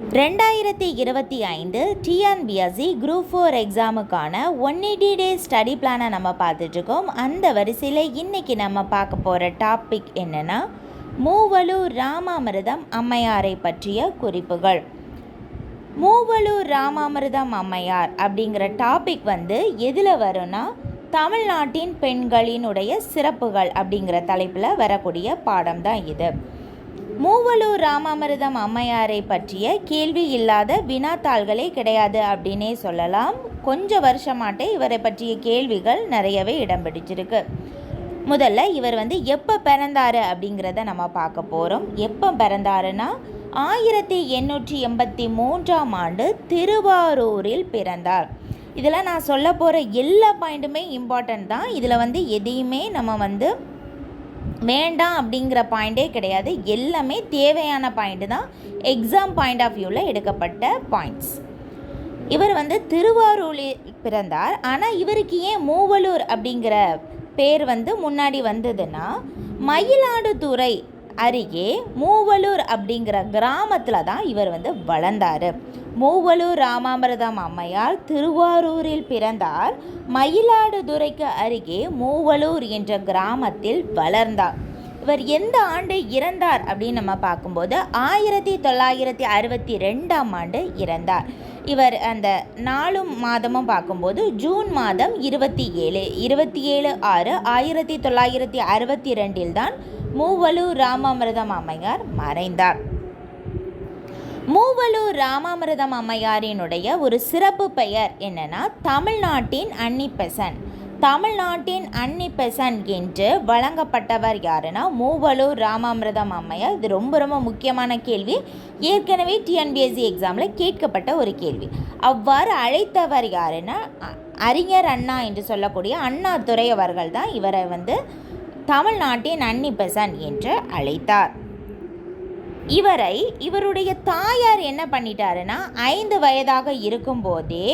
ரெண்டாயிரத்தி இருபத்தி ஐந்து டிஎன்பிஎஸ்சி குரூப் ஃபோர் எக்ஸாமுக்கான ஒன் எயிட்டி டே ஸ்டடி பிளானை நம்ம பார்த்துட்ருக்கோம். அந்த வரிசையில் இன்றைக்கி நம்ம பார்க்க போகிற டாபிக் என்னென்னா மூவலூர் ராமாமிர்தம் அம்மையாரை பற்றிய குறிப்புகள். மூவலூர் ராமாமிர்தம் அம்மையார் அப்படிங்கிற டாபிக் வந்து எதில் வரும்னா தமிழ்நாட்டின் பெண்களினுடைய சிறப்புகள் அப்படிங்கிற தலைப்பில் வரக்கூடிய பாடம் தான் இது. மூவலூர் ராமாமிர்தம் அம்மையாரை பற்றிய கேள்வி இல்லாத வினாத்தாள்களே கிடையாது அப்படின்னே சொல்லலாம். கொஞ்சம் வருஷமாட்டே இவரை பற்றிய கேள்விகள் நிறையவே இடம் பிடிச்சிருக்கு முதல்ல இவர் வந்து எப்போ பிறந்தார் அப்படிங்கிறத நம்ம பார்க்க போகிறோம் எப்போ பிறந்தாருன்னா ஆயிரத்தி எண்ணூற்றி எண்பத்தி மூன்றாம் ஆண்டு திருவாரூரில் பிறந்தார். இதில் நான் சொல்ல போகிற எல்லா பாயிண்ட்டுமே இம்பார்ட்டன்ட் தான். இதில் வந்து எதையுமே நம்ம வந்து வேண்டாம் அப்படிங்கிற பாயிண்டே கிடையாது. எல்லாமே தேவையான பாயிண்ட்டு தான். எக்ஸாம் பாயிண்ட் ஆஃப் வியூவில் எடுக்கப்பட்ட பாயிண்ட்ஸ் இவர் வந்து திருவாரூரில் பிறந்தார். ஆனால் இவருக்கு ஏன் மூவலூர் அப்படிங்கிற பேர் வந்து முன்னாடி வந்ததுன்னா மயிலாடுதுறை அருகே மூவலூர் அப்படிங்கிற கிராமத்தில் தான் இவர் வந்து வளர்ந்தார். மூவலூர் ராமாமிர்தம் அம்மையார் திருவாரூரில் பிறந்தார். மயிலாடுதுறைக்கு அருகே மூவலூர் என்ற கிராமத்தில் வளர்ந்தார். இவர் எந்த ஆண்டு இறந்தார் அப்படின்னு நம்ம பார்க்கும்போது ஆயிரத்தி தொள்ளாயிரத்தி அறுபத்தி ரெண்டாம் ஆண்டு இறந்தார். இவர் அந்த நாலும் மாதமும் பார்க்கும்போது ஜூன் மாதம் இருபத்தி ஏழு இருபத்தி ஏழு ஆறு ஆயிரத்தி தொள்ளாயிரத்தி அறுபத்தி ரெண்டில் தான் மூவலூர் ராமாமிர்தம் அம்மையார் மறைந்தார். மூவலூர் ராமாமிர்தம் அம்மையாரினுடைய ஒரு சிறப்பு பெயர் என்னன்னா தமிழ்நாட்டின் அன்னிப்பெசன். தமிழ்நாட்டின் அன்னிப்பெசன் என்று வழங்கப்பட்டவர் யாருன்னா மூவலூர் ராமாமிர்தம் அம்மையார். இது ரொம்ப ரொம்ப முக்கியமான கேள்வி. ஏற்கனவே டிஎன்பிஎஸ்சி எக்ஸாமில் கேட்கப்பட்ட ஒரு கேள்வி. அவ்வாறு அழைத்தவர் யாருன்னா அறிஞர் அண்ணா என்று சொல்லக்கூடிய அண்ணாதுரை அவர்கள் தான் இவரை வந்து தமிழ்நாட்டின் அன்னிப்பெசன் என்று அழைத்தார். இவரை இவருடைய தாயார் என்ன பண்ணிட்டாருன்னா ஐந்து வயதாக இருக்கும்போதே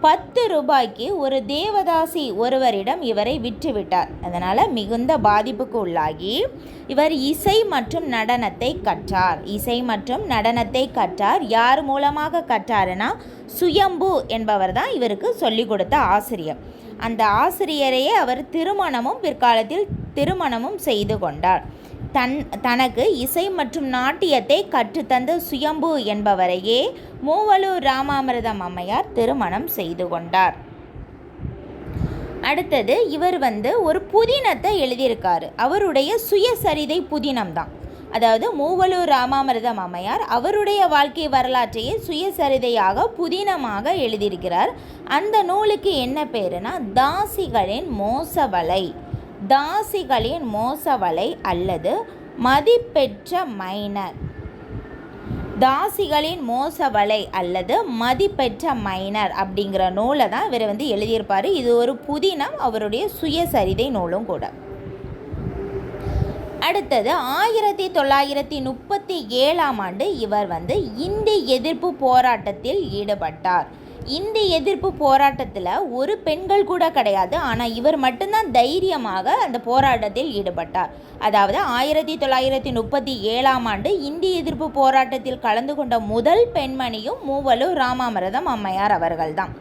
பத்து ரூபாய்க்கு ஒரு தேவதாசி ஒருவரிடம் இவரை விற்றுவிட்டார். அதனால் மிகுந்த பாதிப்புக்கு உள்ளாகி இவர் இசை மற்றும் நடனத்தை கற்றார். இசை மற்றும் நடனத்தை கற்றார். யார் மூலமாக கற்றாருன்னா சுயம்பு என்பவர் தான் இவருக்கு சொல்லிக் கொடுத்த ஆசிரியர். அந்த ஆசிரியரையே அவர் திருமணமும் பிற்காலத்தில் திருமணமும் செய்து கொண்டார். தன் தனக்கு இசை மற்றும் நாட்டியத்தை கற்றுத்தந்த சுயம்பு என்பவரையே மூவலூர் ராமாமிர்தம் அம்மையார் திருமணம் செய்து கொண்டார். அடுத்தது இவர் வந்து ஒரு புதினத்தை எழுதியிருக்காரு. அவருடைய சுயசரிதை புதினம் தான் அதாவது மூவலூர் ராமாமிர்தம் அம்மையார் அவருடைய வாழ்க்கை வரலாற்றையே சுயசரிதையாக புதினமாக எழுதியிருக்கிறார். அந்த நூலுக்கு என்ன பேருனா தாசிகளின் மோசவலை. தாசிகளின் மோசவலை அல்லது மதிப்பெற்ற மைனர். தாசிகளின் மோசவலை அல்லது மதிப்பெற்ற மைனர் அப்படிங்கிற நூலை தான் இவர் வந்து எழுதியிருப்பார். இது ஒரு புதினம் அவருடைய சுயசரிதை நூலும் கூட. அடுத்தது ஆயிரத்தி தொள்ளாயிரத்தி முப்பத்தி ஏழாம் ஆண்டு இவர் வந்து இந்தி எதிர்ப்பு போராட்டத்தில் ஈடுபட்டார். இந்தி எதிர்ப்பு போராட்டத்தில் ஒரு பெண்கள் கூட கிடையாது. ஆனால் இவர் மட்டும்தான் தைரியமாக அந்த போராட்டத்தில் ஈடுபட்டார். அதாவது ஆயிரத்தி தொள்ளாயிரத்தி முப்பத்தி ஏழாம் ஆண்டு இந்திய எதிர்ப்பு போராட்டத்தில் கலந்து கொண்ட முதல் பெண்மணியும் மூவலூர் ராமாமிரதம் அம்மையார் அவர்கள்தான்.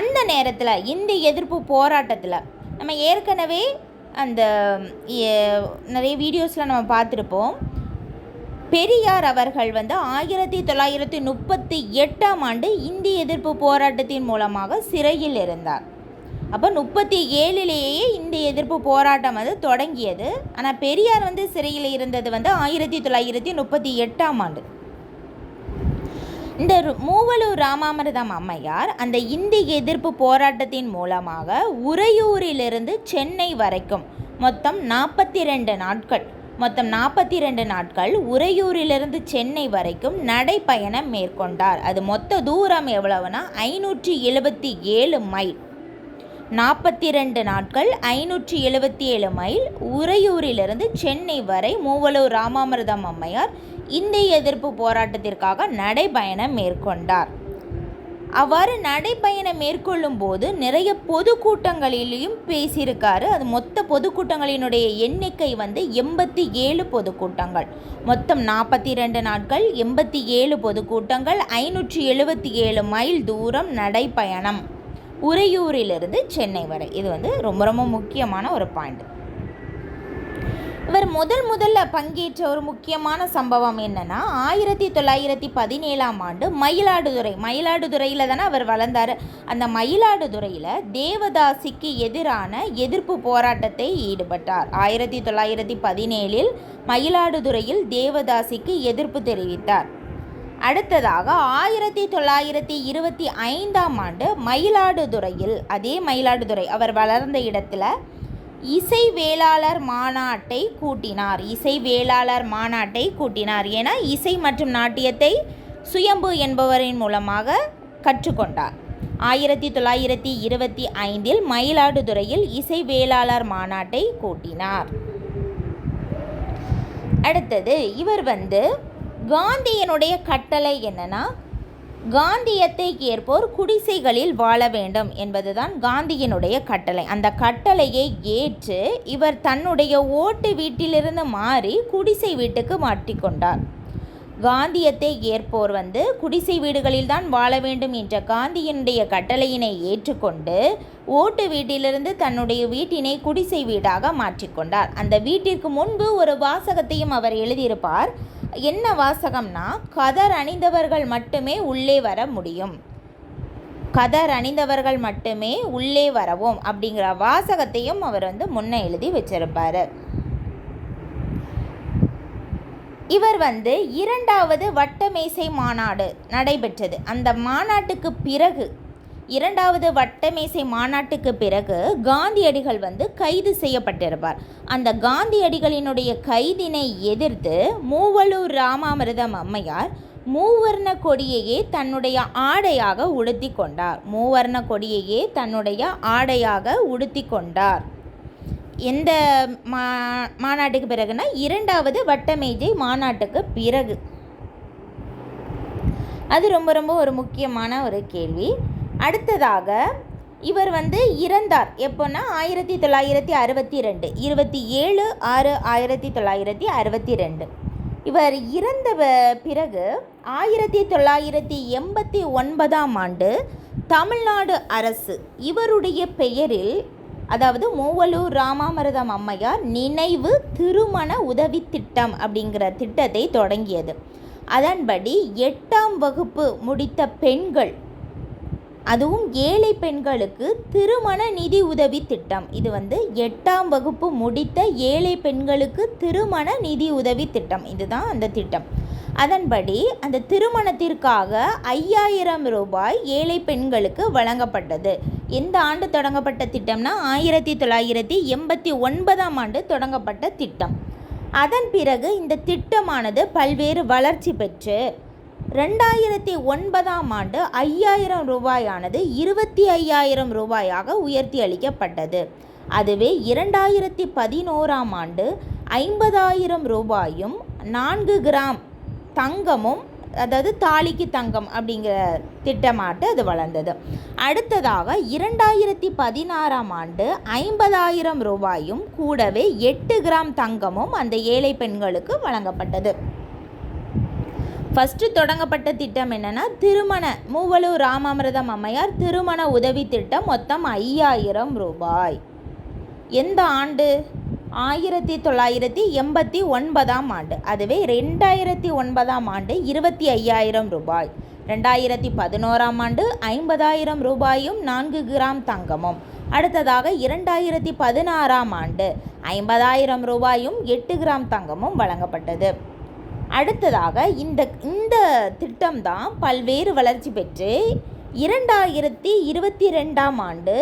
அந்த நேரத்தில் இந்தி எதிர்ப்பு போராட்டத்தில் நம்ம ஏற்கனவே அந்த நிறைய வீடியோஸில் நம்ம பார்த்துருப்போம். பெரியார் அவர்கள் வந்து ஆயிரத்தி தொள்ளாயிரத்தி முப்பத்தி எட்டாம் ஆண்டு இந்திய எதிர்ப்பு போராட்டத்தின் மூலமாக சிறையில் இருந்தார். அப்போ முப்பத்தி ஏழிலேயே இந்திய எதிர்ப்பு போராட்டம் வந்து தொடங்கியது. ஆனால் பெரியார் வந்து சிறையில் இருந்தது வந்து ஆயிரத்தி தொள்ளாயிரத்தி முப்பத்தி எட்டாம் ஆண்டு. இந்த மூவலூர் ராமாமிர்தம் அம்மையார் அந்த இந்திய எதிர்ப்பு போராட்டத்தின் மூலமாக உறையூரிலிருந்து சென்னை வரைக்கும் மொத்தம் நாற்பத்தி ரெண்டு நாட்கள் மொத்தம் நாற்பத்தி ரெண்டு நாட்கள் உறையூரிலிருந்து சென்னை வரைக்கும் நடைப்பயணம் மேற்கொண்டார். அது மொத்த தூரம் எவ்வளவுனா ஐநூற்றி எழுபத்தி ஏழு மைல். நாற்பத்தி ரெண்டு நாட்கள் ஐநூற்றி எழுபத்தி ஏழு மைல். உறையூரிலிருந்து சென்னை வரை மூவலூர் ராமாமிர்தம் அம்மையார் இந்திய எதிர்ப்பு போராட்டத்திற்காக நடைபயணம் மேற்கொண்டார். அவ்வாறு நடைப்பயணம் மேற்கொள்ளும் போது நிறைய பொதுக்கூட்டங்களிலையும் பேசியிருக்காரு. அது மொத்த பொதுக்கூட்டங்களினுடைய எண்ணிக்கை வந்து எண்பத்தி ஏழு பொதுக்கூட்டங்கள். மொத்தம் நாற்பத்தி ரெண்டு நாட்கள் எண்பத்தி ஏழு பொதுக்கூட்டங்கள் ஐநூற்றி எழுபத்தி ஏழு மைல் தூரம் நடைப்பயணம் உறையூரிலிருந்து சென்னை வரை. இது வந்து ரொம்ப ரொம்ப முக்கியமான ஒரு பாயிண்ட். இவர் முதல் முதல்ல பங்கேற்ற ஒரு முக்கியமான சம்பவம் என்னென்னா ஆயிரத்தி தொள்ளாயிரத்தி பதினேழாம் ஆண்டு மயிலாடுதுறை மயிலாடுதுறையில் தானே அவர் வளர்ந்தார். அந்த மயிலாடுதுறையில் தேவதாசிக்கு எதிரான எதிர்ப்பு போராட்டத்தை ஈடுபட்டார். ஆயிரத்தி தொள்ளாயிரத்தி பதினேழில் மயிலாடுதுறையில் தேவதாசிக்கு எதிர்ப்பு தெரிவித்தார். அடுத்ததாக ஆயிரத்தி தொள்ளாயிரத்தி இருபத்தி ஐந்தாம் ஆண்டு மயிலாடுதுறையில் அதே மயிலாடுதுறை அவர் வளர்ந்த இடத்துல இசை வேளாளர் மாநாட்டை கூட்டினார். இசை வேளாளர் மாநாட்டை கூட்டினார் என இசை மற்றும் நாட்டியத்தை சுயம்பு என்பவரின் மூலமாக கற்றுக்கொண்டார். ஆயிரத்தி தொள்ளாயிரத்தி இருபத்தி ஐந்தில் மயிலாடுதுறையில் இசை வேளாளர் மாநாட்டை கூட்டினார். அடுத்தது இவர் வந்து காந்தியனுடைய கட்டளை என்னன்னா காந்தியத்தை ஏற்போர் குடிசைகளில் வாழ வேண்டும் என்பதுதான் காந்தியினுடைய கட்டளை. அந்த கட்டளையை ஏற்று இவர் தன்னுடைய ஓட்டு வீட்டிலிருந்து மாறி குடிசை வீட்டுக்கு மாட்டிக்கொண்டார் காந்தியத்தை ஏற்போர் வந்து குடிசை வீடுகளில் தான் வாழ வேண்டும் என்ற காந்தியினுடைய கட்டளையினை ஏற்றுக்கொண்டு ஓட்டு வீட்டிலிருந்து தன்னுடைய வீட்டினை குடிசை வீடாக மாற்றிக்கொண்டார் அந்த வீட்டிற்கு முன்பு ஒரு வாசகத்தையும் அவர் எழுதியிருப்பார். என்ன வாசகம்னா கதர் அணிந்தவர்கள் மட்டுமே உள்ளே வர முடியும். கதர் அணிந்தவர்கள் மட்டுமே உள்ளே வரவும் அப்படிங்கிற வாசகத்தையும் அவர் வந்து முன்ன எழுதி வச்சிருப்பார். இவர் வந்து இரண்டாவது வட்டமேசை மாநாடு நடைபெற்றது. அந்த மாநாட்டுக்கு பிறகு இரண்டாவது வட்டமேசை மாநாட்டுக்கு பிறகு காந்தியடிகள் வந்து கைது செய்யப்பட்டிருப்பார். அந்த காந்தியடிகளினுடைய கைதினை எதிர்த்து மூவலூர் ராமாமிர்தம் அம்மையார் மூவர்ண கொடியையே தன்னுடைய ஆடையாக உடுத்தி கொண்டார். மூவர்ண கொடியையே தன்னுடைய ஆடையாக உடுத்தி கொண்டார். எந்த மா மாநாட்டுக்கு பிறகுனா இரண்டாவது வட்டமேஜை மாநாட்டுக்கு பிறகு. அது ரொம்ப ரொம்ப ஒரு முக்கியமான ஒரு கேள்வி. அடுத்ததாக இவர் வந்து இறந்தார். எப்போன்னா ஆயிரத்தி தொள்ளாயிரத்தி அறுபத்தி ரெண்டு இருபத்தி ஏழு ஆறு ஆயிரத்தி தொள்ளாயிரத்தி அறுபத்தி ரெண்டு இவர் இறந்த பிறகு ஆயிரத்தி தொள்ளாயிரத்தி எண்பத்தி ஒன்பதாம் ஆண்டு தமிழ்நாடு அரசு இவருடைய பெயரில் அதாவது மூவலூர் ராமாமிரதம் அம்மையார் நினைவு திருமண உதவி திட்டம் அப்படிங்கிற திட்டத்தை தொடங்கியது. அதன்படி எட்டாம் வகுப்பு முடித்த பெண்கள் அதுவும் ஏழை பெண்களுக்கு திருமண நிதி உதவி திட்டம். இது வந்து எட்டாம் வகுப்பு முடித்த ஏழை பெண்களுக்கு திருமண நிதி உதவி திட்டம். இதுதான் அந்த திட்டம். அதன்படி அந்த திருமணத்திற்காக ஐயாயிரம் ரூபாய் ஏழை பெண்களுக்கு வழங்கப்பட்டது. எந்த ஆண்டு தொடங்கப்பட்ட திட்டம்னா? ஆயிரத்தி தொள்ளாயிரத்தி எண்பத்தி ஒன்பதாம் ஆண்டு தொடங்கப்பட்ட திட்டம். அதன் பிறகு இந்த திட்டமானது பல்வேறு வளர்ச்சி பெற்று ரெண்டாயிரத்தி ஒன்பதாம் ஆண்டு ஐயாயிரம் ரூபாயானது இருபத்தி ஐயாயிரம் ரூபாயாக உயர்த்தி அளிக்கப்பட்டது. அதுவே இரண்டாயிரத்தி பதினோராம் ஆண்டு ஐம்பதாயிரம் ரூபாயும் நான்கு கிராம் தங்கமும் அதாவது தாலிக்கு தங்கம் அப்படிங்கிற திட்டமாட்டு அது வளர்ந்தது. அடுத்ததாக இரண்டாயிரத்தி பதினாறாம் ஆண்டு ஐம்பதாயிரம் ரூபாயும் கூடவே எட்டு கிராம் தங்கமும் அந்த ஏழை பெண்களுக்கு வழங்கப்பட்டது. ஃபஸ்ட்டு தொடங்கப்பட்ட திட்டம் என்னென்னா திருமண மூவலூர் ராமாமிரதம் அம்மையார் திருமண உதவி திட்டம் மொத்தம் ஐயாயிரம் ரூபாய். எந்த ஆண்டு? ஆயிரத்தி தொள்ளாயிரத்தி எண்பத்தி ஒன்பதாம் ஆண்டு. அதுவே ரெண்டாயிரத்தி ஒன்பதாம் ஆண்டு இருபத்தி ஐயாயிரம் ரூபாய். ரெண்டாயிரத்தி பதினோராம் ஆண்டு ஐம்பதாயிரம் ரூபாயும் நான்கு கிராம் தங்கமும். அடுத்ததாக இரண்டாயிரத்தி பதினாறாம் ஆண்டு ஐம்பதாயிரம் ரூபாயும் எட்டு கிராம் தங்கமும் வழங்கப்பட்டது. அடுத்ததாக இந்த இந்த திட்டம்தான் பல்வேறு வளர்ச்சி பெற்று இரண்டாயிரத்தி இருபத்தி ரெண்டாம் ஆண்டு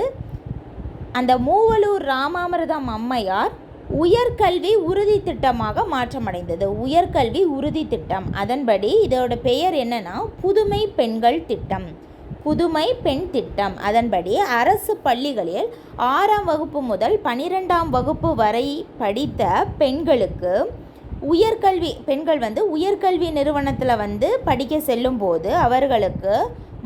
அந்த மூவலூர் ராமாமிர்தம் அம்மையார் உயர்கல்வி உறுதி திட்டமாக மாற்றமடைந்தது. உயர்கல்வி உறுதி திட்டம். அதன்படி இதோட பெயர் என்னன்னா புதுமை பெண்கள் திட்டம். புதுமை பெண் திட்டம். அதன்படி அரசு பள்ளிகளில் ஆறாம் வகுப்பு முதல் பனிரெண்டாம் வகுப்பு வரை படித்த பெண்களுக்கு உயர்கல்வி பெண்கள் வந்து உயர்கல்வி நிறுவனத்தில் வந்து படிக்க செல்லும்போது அவர்களுக்கு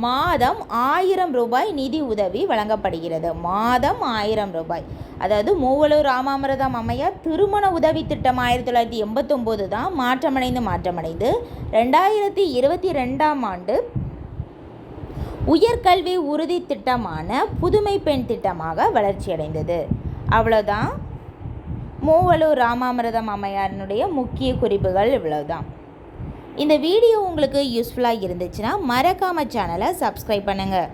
மாதம் ஆயிரம் ரூபாய் நிதி உதவி வழங்கப்படுகிறது. மாதம் ஆயிரம் ரூபாய். அதாவது மூவலூர் ராமாமிரதம் அம்மையார் திருமண உதவி திட்டம் ஆயிரத்தி தொள்ளாயிரத்தி எண்பத்தொம்போது தான் மாற்றமடைந்து மாற்றமடைந்து ரெண்டாயிரத்தி இருபத்தி ரெண்டாம் ஆண்டு உயர்கல்வி உறுதி திட்டமான புதுமை பெண் திட்டமாக வளர்ச்சியடைந்தது. அவ்வளோதான் மூவலூர் ராமாமிரதம் அம்மையாரினுடைய முக்கிய குறிப்புகள் இவ்வளவுதான். இந்த வீடியோ உங்களுக்கு யூஸ்ஃபுல்லாக இருந்துச்சுன்னா மறக்காம சேனலை சப்ஸ்கிரைப் பண்ணுங்கள்